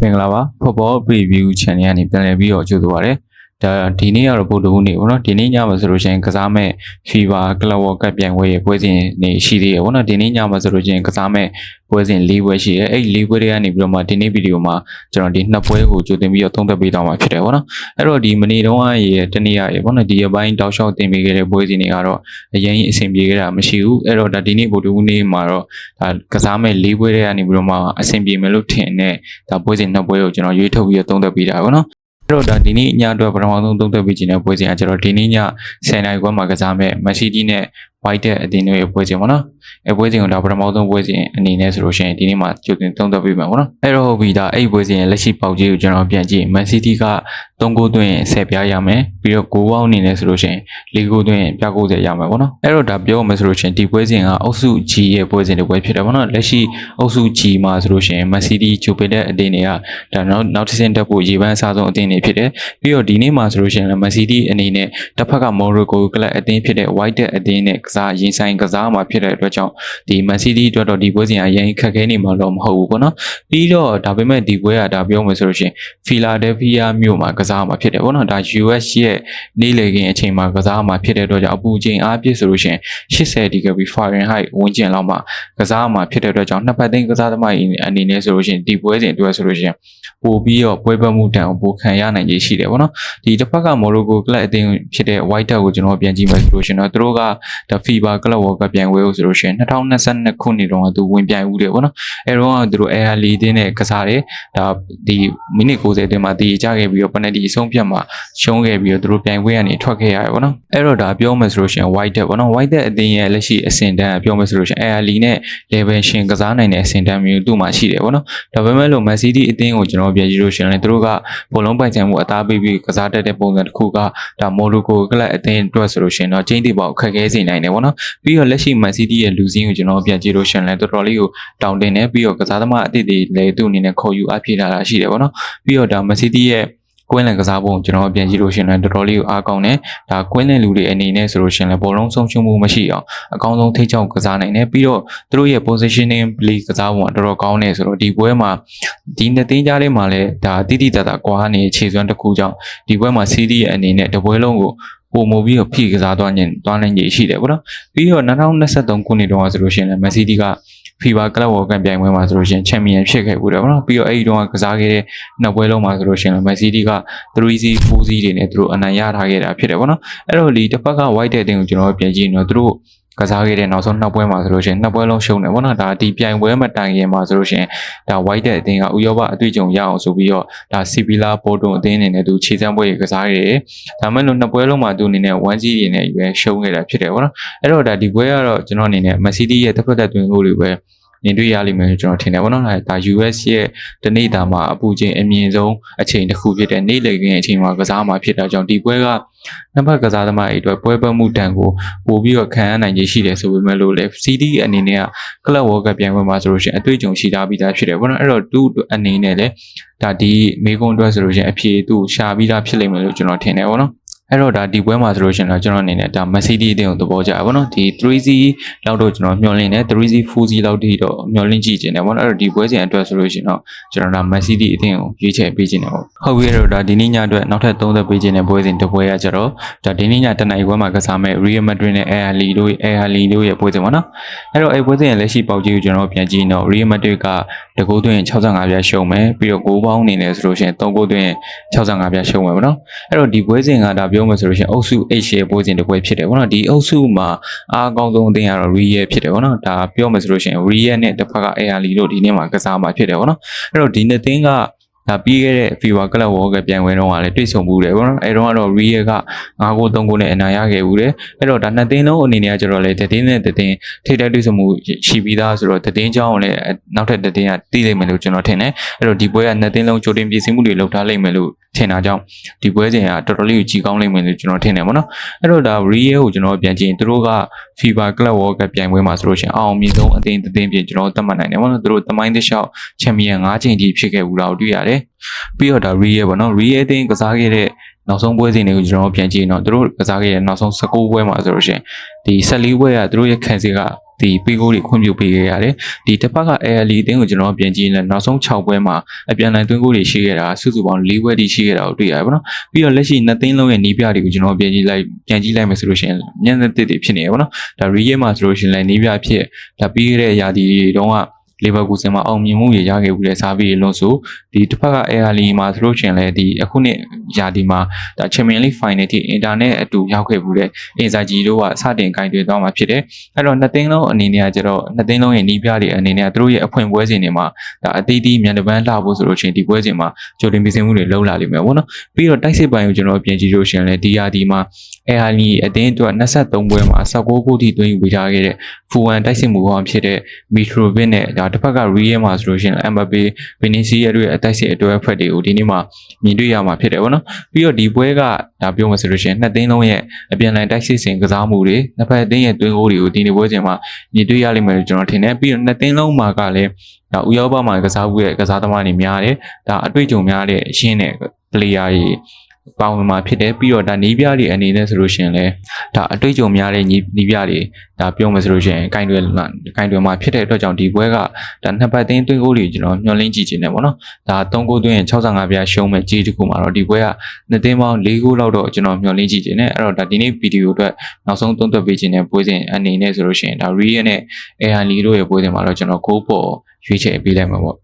မင်္ဂလာပါ Football Preview Channel ကနေပြန်လည်ပြီးတော့ကြိုဆိုပါရစေ ဒါဒီနေ့ကတော့ဗုဒ္ဓဟူးနေ့ပေါ့နော်ဒီနေ့ညမှာဆိုလို့ရှိရင်ကစားမဲ့ FIFA Club World Cup ပြိုင်ပွဲရဲ့ပွဲစဉ်နေရှိသေးရပေါ့နော်ဒီနေ့ညမှာဆိုလို့ရှိရင်ကစားမဲ့ပွဲစဉ်၄ပွဲရှိရဲအဲ့ဒီ၄ပွဲတွေကနေပြီးတော့မှဒီနေ့ဗီဒီယိုမှာကျွန်တော်ဒီနှစ်ပွဲကိုကြိုတင်ပြီးတော့သုံးသပ်ပေးတော့မှာဖြစ်တယ်ပေါ့နော်အဲ့တော့ဒီမနေ့တုန်းကရေတနေ့ရရေပေါ့နော်ဒီအပိုင်းတောက်လျှောက်တင်ပေးခဲ့တဲ့ပွဲစဉ်တွေကတော့အရင်အဆင်ပြေခဲ့တာမရှိဘူးအဲ့တော့ဒါဒီနေ့ဗုဒ္ဓဟူးနေ့မှာတော့ဒါကစားမဲ့၄ပွဲတွေကနေပြီးတော့မှအဆင်ပြေမယ်လို့ထင်တဲ့ဒါပွဲစဉ်နှစ်ပွဲကိုကျွန်တော်ရွေးထုတ်ပြီးတော့သုံးသပ်ပေးတာပေါ့နော် အဲ့တော့ဒါဒီနေ့ညအတွက်ပထမဆုံးသုံးသပ်ပေးခြင်းတဲ့ပွဲစဉ်ကကျွန်တော်ဒီနေ့ည10နာရီခွဲမှာကစားမဲ့ Mercedes နဲ့ White တဲ့အတင်းတွေရဲ့ပွဲစဉ်ပေါ့နော်အဲ့ပွဲစဉ်ကိုဒါပထမဆုံးပွဲစဉ်အနေနဲ့ဆိုလို့ရှိရင်ဒီနေ့မှာကြိုတင်သုံးသပ်ပေးမှာပေါ့နော်အဲ့တော့ဟုတ်ပြီဒါအဲ့ပွဲစဉ်ရဲ့လက်ရှိပေါက်ကြီးကိုကျွန်တော်ပြန်ကြည့် Mercedes က3ဂိုးသွင်း10ပြားရမယ်ပြီးတော့9ပေါင်းအနေနဲ့ဆိုလို့ရှိရင်4ဂိုးသွင်းပြ90ရမယ်ပေါ့နော်အဲ့တော့ဒါပြောမယ်ဆိုလို့ရှိရင်ဒီပွဲစဉ်ကအုပ်စု G ရဲ့ပွဲစဉ်တစ်ပွဲဖြစ်တယ်ပေါ့နော်လက်ရှိအုပ်စု G မှာဆိုလို့ရှိရင် Mercedes ဂျိုပစ်တဲ့အတင်းတွေကဒါနောက်နောက်တစ်ဆင့်တက်ဖို့ရေပန်းအစားဆုံးအတင်းတွေဖြစ်တယ်ပြီးတော့ဒီနေ့မှာဆိုလို့ရှိရင်လည်း Mercedes အနေနဲ့တစ်ဖက်က Monaco ကလပ်အတင်းဖြစ်တဲ့ White တဲ့အတင်းနဲ့ကစားရင်ဆိုင်ကစားမှာဖြစ်တဲ့အတွက်ကြောင့်ဒီ Mercedes အတွက်တော့ဒီပွဲစဉ်အရင်ခက်ခဲနေမှာတော့မဟုတ်ဘူးပေါ့နော်ပြီးတော့ဒါပေမဲ့ဒီပွဲကဒါပြောမယ်ဆိုလို့ရှိရင် Philadelphia မြို့မှာကစားမှာဖြစ်တယ်ပေါ့နော်ဒါ US ရဲ့နေ့လည်ခင်းအချိန်မှာကစားမှာဖြစ်တဲ့အတွက်ကြောင့်အပူချိန်အားပြည့်ဆိုလို့ရှိရင်80 degree Fahrenheit ဝန်းကျင်လောက်မှာကစားမှာဖြစ်တဲ့အတွက်ကြောင့်နှစ်ပတ်သိန်းကစားသမားအနေနဲ့ဆိုလို့ရှိရင်ဒီပွဲစဉ်အတွက်ဆိုလို့ရှိရင်ပို့ပြီးတော့ပွဲပတ်မှုတန်ကိုပိုခံရနိုင်ခြေရှိတယ်ပေါ့နော်ဒီတစ်ဖက်ကမော်ရိုကိုကလပ်အသင်းဖြစ်တဲ့ White Duck ကိုကျွန်တော်ပြန်ကြည့်မယ်ဆိုလို့ရှိရင်တော့သူတို့ကဒါ FIBA Club World Cup ပြိုင်ပွဲကိုဆိုလို့ရှိရင်2022ခုနှစ်တုန်းကသူဝင်ပြိုင်ဦးတယ်ပေါ့နော်အဲတော့ကသူတို့ Air League တင်းနဲ့ကစားတယ်ဒါဒီမိနစ်90အတွင်းမှာတည်ကြခဲ့ပြီးတော့ penalty အဆုံးဖြတ်မှာရှုံးခဲ့ပြီးတော့သူတို့ပြိုင်ပွဲကနေထွက်ခဲ့ရတယ်ပေါ့နော်အဲ့တော့ဒါပြောမယ်ဆိုလို့ရှိရင် White Duck ပေါ့နော် White Duck အသင်းရဲ့လက်ရှိအဆင့်တန်းပြောမယ်ဆိုလို့ရှိရင် Air League နဲ့ level ရှင်ကစားနိုင်တဲ့အဆင့်တန်းမျိုးသူ့မှာရှိတယ်ပေါ့နော်ဒါပေမဲ့လို့ Man City အသင်းကိုကျွန်တော်ပြန်ကြည့်လို့ရှိရင်လည်းသူတို့ကဘလုံးပိုင်ဆိုင်မှုအသားပေးပြီးကစားတတ်တဲ့ပုံစံတစ်ခုကဒါမိုလိုကိုကလပ်အသင်းအတွက်ဆိုလို့ရှိရင်တော့ချင်းတီပေါက်ခက်ခဲစေနိုင်တယ်ပေါ့နော်ပြီးတော့လက်ရှိ Man City ရဲ့လူစင်းကိုကျွန်တော်ပြန်ကြည့်လို့ရှိရင်လည်းတော်တော်လေးကိုတောင်းတင်နေပြီးတော့ကစားသမားအသစ်တွေလည်းသူ့အနေနဲ့ခေါ်ယူအပ်ပြေလာတာရှိတယ်ပေါ့နော်ပြီးတော့ဒါ Man City ရဲ့ကွင်းလန်ကစားပုံကျွန်တော်ပြန်ကြည့်လို့ရှိရင်လည်းတော်တော်လေးကိုအားကောင်းတယ်ဒါကွင်းလန်လူတွေအနေနဲ့ဆိုလို့ရှိရင်လည်းဘောလုံးဆုံးရှုံးမှုမရှိအောင်အကောင်းဆုံးထိချောက်ကစားနိုင်တယ်ပြီးတော့သူတို့ရဲ့ positioning play ကစားပုံကတော်တော်ကောင်းတယ်ဆိုတော့ဒီပွဲမှာဒီနှစ်သိန်းကြားလေးမှာလည်းဒါတိတိတတ်တာကွာနေခြေစွမ်းတစ်ခုကြောင့်ဒီပွဲမှာ CD ရဲ့အနေနဲ့တပွဲလုံးကို ပုံမပြီးတော့ဖိကစားသွားခြင်းသွားနိုင်ကြီးရှိတယ်ပေါ့နော်ပြီးတော့2023ခုနှစ်တုန်းကဆိုလို့ရှိရင်လည်း Man City က FIBA Club World Cup ပြိုင်ပွဲမှာဆိုလို့ရှိရင်ချန်ပီယံဖြစ်ခဲ့ဘူးတယ်ဗောနော်ပြီးတော့အဲ့ဒီတုန်းကကစားခဲ့တဲ့နှစ်ပွဲလုံးမှာဆိုလို့ရှိရင် Man City က 3C 4C တွေနဲ့သူတို့အနိုင်ရထားခဲ့တာဖြစ်တယ်ဗောနော်အဲ့တော့ဒီတစ်ဖက်က White တဲ့တင်ကိုကျွန်တော်ပြန်ကြည့်ရင်တော့သူတို့ ကစားခဲ့တဲ့နောက်ဆုံးနှစ်ပွဲမှာဆိုလို့ရှိရင်နှစ်ပွဲလုံးရှုံးတယ်ဗောနော်ဒါဒီပြိုင်ပွဲမတိုင်ခင်မှာဆိုလို့ရှိရင်ဒါ White တဲ့အတင်းကဥရောပအတွေ့အကြုံရအောင်ဆိုပြီးတော့ဒါ Sibila Porto အတင်းအနေနဲ့သူခြေစမ်းပွဲကြီးကစားခဲ့တယ်ဒါမှမဟုတ်နှစ်ပွဲလုံးမှာသူအနေနဲ့ 1G တွေနဲ့ပဲရှုံးခဲ့တာဖြစ်တယ်ဗောနော်အဲ့တော့ဒါဒီပွဲကတော့ကျွန်တော်အနေနဲ့ Man City ရဲ့တစ်ဖက်သက်တွင်လို့တွေပဲ မြင်တွေ့ရလိမ့်မယ်လို့ကျွန်တော်ထင်တယ်ဗောနော်ဒါ US ရဲ့တနေ့တာမှာအပူချိန်အမြင့်ဆုံးအချိန်တစ်ခုဖြစ်တဲ့နေ့လည်ခင်းအချိန်မှာကစားမှာဖြစ်တာကြောင့်ဒီပွဲကနှစ်ဖက်ကစားသမားတွေအတွက်ပွဲပတ်မှုတန်ကိုပို့ပြီးတော့ခံရနိုင်ခြေရှိတယ်ဆိုပေမဲ့လို့လေ CD အနေနဲ့က Club World Cup ပြိုင်ပွဲမှာဆိုလို့ရှိရင်အတွေ့အကြုံရှိထားပြီးသားဖြစ်တယ်ဗောနော်အဲ့တော့သူ့အနေနဲ့လည်းဒါဒီမေကွန်အတွက်ဆိုလို့ရှိရင်အဖြေသူ့ရှာပြီးသားဖြစ်လိမ့်မယ်လို့ကျွန်တော်ထင်တယ်ဗောနော် အဲ့တော့ဒါဒီပွဲမှာဆိုလို့ရှိရင်တော့ကျွန်တော်အနေနဲ့ဒါ Mercedes အတင်းကိုသဘောကျပါဘောနော်ဒီ 3C လောက်တော့ကျွန်တော်မျှော်လင့်တယ် 3C 4C လောက်ထိတော့မျှော်လင့်ကြည့်ခြင်းတယ်ဗောနော်အဲ့တော့ဒီပွဲစဉ်အတွက်ဆိုလို့ရှိရင်တော့ကျွန်တော်ဒါ Mercedes အတင်းကိုရွေးချယ်ပေးခြင်းတယ်ဗောဟုတ်ပြီအဲ့တော့ဒါဒီနေ့ညအတွက်နောက်ထပ်30ပေးခြင်းတဲ့ပွဲစဉ်တစ်ပွဲရကြတော့ဒါဒီနေ့ညတနင်္ဂနွေပွဲမှာကစားမဲ့ Real Madrid နဲ့ Al Ahly တို့ Al Ahly တို့ရဲ့ပွဲစဉ်ဗောနော်အဲ့တော့အဲ့ပွဲစဉ်ရဲ့လက်ရှိပေါက်ကြီးကိုကျွန်တော်ပြန်ကြည့်ရင်တော့ Real Madrid ကတကူသွင်း65ပြားရှုံးမယ်ပြီးတော့6ပေါင်းအနေနဲ့ဆိုလို့ရှိရင်3ကူသွင်း65ပြားရှုံးမယ်ဗောနော်အဲ့တော့ဒီပွဲစဉ်ကဒါပြောမယ်ဆိုလို့ရှိရင်အုပ်စု H ရဲ့ပွဲစဉ်တစ်ပွဲဖြစ်တယ်ဗောနော်ဒီအုပ်စုမှာအားအကောင်းဆုံးအသင်းကတော့ Real ဖြစ်တယ်ဗောနော်ဒါပြောမယ်ဆိုလို့ရှိရင် Real နဲ့တစ်ဖက်က Al တို့ဒီနေ့မှာကစားမှာဖြစ်တယ်ဗောနော်အဲ့တော့ဒီနှစ်သင်းကဒါပြီးခဲ့တဲ့ FIFA Club World Cup ပြိုင်ပွဲတော့ကလည်းတွေ့ဆုံမှုတယ်ဗောနော်အဲတော့ကတော့ Real က9ဂိုး3ဂိုးနဲ့အနိုင်ရခဲ့ဘူးတယ်အဲ့တော့ဒါနှစ်သင်းလုံးအနေနဲ့ကကျတော့လေတည်င်းနဲ့တည်င်းထိတိုက်တွေ့ဆုံမှုရှိပြီးသားဆိုတော့တည်င်းကြောင်းကိုလည်းနောက်ထပ်တည်င်းကတည်လိမ့်မယ်လို့ကျွန်တော်ထင်တယ်အဲ့တော့ဒီပွဲကနှစ်သင်းလုံးကြိုတင်ပြင်ဆင်မှုတွေလုပ်ထားလိမ့်မယ်လို့ ထင်တာကြောင့်ဒီပွဲစဉ်ကတော်တော်လေးကိုကြီးကောင်းလိမ့်မယ်လို့ကျွန်တော်ထင်တယ်ဗောနော်အဲ့တော့ဒါ Real ကိုကျွန်တော်ပြန်ကြည့်ရင်သူတို့က FIFA Club World Cup ပြိုင်ပွဲမှာဆိုလို့ရှိရင်အောင်မြင်ဆုံးအသင်းတစ်သင်းပြင်ကျွန်တော်သတ်မှတ်နိုင်တယ်ဗောနော်သူတို့တမိုင်းတစ်လျှောက်ချန်ပီယံ၅ချိန်ထိဖြစ်ခဲ့ဘူးတော့တွေ့ရတယ်ပြီးတော့ဒါ Real ဗောနော် Real အသင်းကစားခဲ့တဲ့နောက်ဆုံးပွဲစဉ်တွေကိုကျွန်တော်ပြန်ကြည့်ရင်တော့သူတို့ကစားခဲ့တဲ့နောက်ဆုံး19ပွဲမှာဆိုလို့ရှိရင်ဒီ14ပွဲကသူတို့ရဲ့ခံစီက ဒီပေးကိုတွေခွင့်ပြုပေးခဲ့ရတယ်ဒီတစ်ဖက်က ALD အသင်းကိုကျွန်တော်ပြန်ကြည့်ရင်နောက်ဆုံး6ပွဲမှာအပြန်အလှန်သွင်းကိုတွေရှိခဲ့တာစုစုပေါင်း4ပွဲတိရှိခဲ့တာကိုတွေ့ရတယ်ပေါ့နော်ပြီးတော့လက်ရှိနှစ်သိန်းလုံးရဲ့နီးပြတွေကိုကျွန်တော်ပြန်ကြည့်လိုက်ပြန်ကြည့်လိုက်မယ်ဆိုလို့ရှိရင်ညံ့တဲ့တစ်တွေဖြစ်နေရပေါ့နော်ဒါ real မှာဆိုလို့ရှိရင်လည်းနီးပြဖြစ်ဒါပြီးခဲ့တဲ့ရာသီတွေတုန်းကလီဗာပူးဆင်မှာအောင်မြင်မှုရရခဲ့ဘူးလေစားပြီးလွန်ဆိုဒီတစ်ဖက်က ALD မှာဆိုလို့ရှိရင်လည်းဒီအခုနှစ် ရာသီမှာဒါ Champions League Final ထိ Internet အတူရောက်ခဲ့ဘူးတဲ့အင်ဇာဂျီတို့ကစတင်ကင်တွယ်သွားမှာဖြစ်တယ်အဲ့တော့နှစ်သိန်းလုံးအနေနဲ့ကကျတော့နှစ်သိန်းလုံးရဲ့နီးပြတွေအနေနဲ့ကသူတို့ရဲ့အဖွင့်ပွဲစဉ်တွေမှာဒါအသီးသီးမြန်တပန်းလှဖို့ဆိုလို့ရှိရင်ဒီပွဲစဉ်မှာကြိုတင်ပြင်ဆင်မှုတွေလုပ်လာလိမ့်မယ်ပေါ့နော်ပြီးတော့တိုက်စစ်ပိုင်းကိုကျွန်တော်ပြင်ကြည့်လို့ရှိရင်လည်းဒီရာသီမှာ ALD အသင်းအတွက်23ပွဲမှာ19ဂိုးထိသွင်းယူပေးထားခဲ့တဲ့ဖူဝမ်တိုက်စစ်မှုဟောင်းဖြစ်တဲ့ Mitrovic နဲ့ဒါတစ်ဖက်က Real မှာဆိုလို့ရှိရင် Mbappe, Vinicius တို့ရဲ့အတိုက်စစ်အတွဲအဖွဲ့တွေကိုဒီနေ့မှာမြင်တွေ့ရမှာဖြစ်တယ်ပေါ့နော်ပြီးတော့ဒီပွဲကဒါပြောမှဆိုလို့ရှိရင်နှစ်သိန်းလုံးရဲ့အပြန်အလှန်တိုက်စစ်စဉ်ကစားမှုတွေနှစ်ဖက်အသင်းရဲ့သွင်းဂိုးတွေကိုဒီနေ့ပွဲစဉ်မှာမြင်တွေ့ရလိမ့်မယ်လို့ကျွန်တော်ထင်တယ်ပြီးတော့နှစ်သိန်းလုံးမှာကလည်းဒါဥရောပမှာကစားမှုရဲ့ကစားသမားတွေများတယ်ဒါအတွေ့အကြုံများတဲ့အရှင်းတဲ့ player တွေ ပါဝင်မှာဖြစ်တယ်ပြီးတော့ဒါနီးပြတွေအနေနဲ့ဆိုလို့ရှိရင်လည်းဒါအတွေ့အကြုံများတဲ့ညီနီးပြတွေဒါပြောမှဆိုလို့ရှိရင်ကင်တွယ်ကင်တွယ်မှာဖြစ်တဲ့အတွက်ကြောင့်ဒီပွဲကဒါနှစ်ပတ်သိန်းသွင်းဂိုးတွေကျွန်တော်မျှော်လင့်ကြည့်ခြင်းနဲ့ပေါ့နော်ဒါ3ဂိုးသွင်းရင်65ပြားရှုံးမဲ့ကြီးတစ်ခုမှာတော့ဒီပွဲကနှစ်သိန်းပေါင်း4ဂိုးလောက်တော့ကျွန်တော်မျှော်လင့်ကြည့်ခြင်းနဲ့အဲ့တော့ဒါဒီနေ့ဗီဒီယိုအတွက်နောက်ဆုံးသုံးသပ်ပေးခြင်းနဲ့ပွဲစဉ်အနေနဲ့ဆိုလို့ရှိရင်ဒါ Real နဲ့ AI League တို့ရဲ့ပွဲစဉ်မှာတော့ကျွန်တော်ဂိုးပေါ်ရွေးချယ်ပေးလိုက်မှာပေါ့